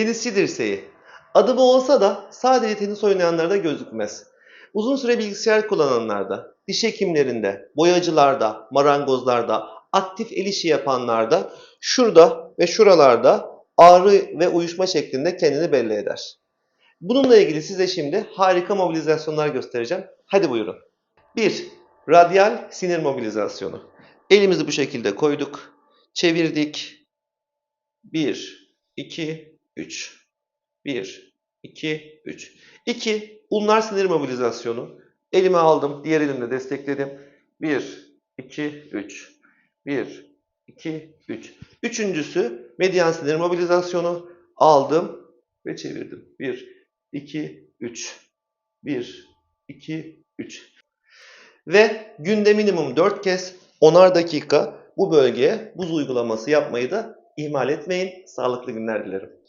Tenisçi dirseği. Adı bu olsa da sadece tenis oynayanlarda gözükmez. Uzun süre bilgisayar kullananlarda, diş hekimlerinde, boyacılarda, marangozlarda, aktif el işi yapanlarda şurada ve şuralarda ağrı ve uyuşma şeklinde kendini belli eder. Bununla ilgili size şimdi harika mobilizasyonlar göstereceğim. Hadi buyurun. 1. Radyal sinir mobilizasyonu. Elimizi bu şekilde koyduk. Çevirdik. 1, 2, 3. 1, 2, 3. 2. Ulnar sinir mobilizasyonu. Elime aldım. Diğer elimle destekledim. 1, 2, 3. 1, 2, 3. Üçüncüsü medyan sinir mobilizasyonu. Aldım ve çevirdim. 1, 2, 3. 1, 2, 3. Ve günde minimum 4 kez 10'ar dakika bu bölgeye buz uygulaması yapmayı da ihmal etmeyin. Sağlıklı günler dilerim.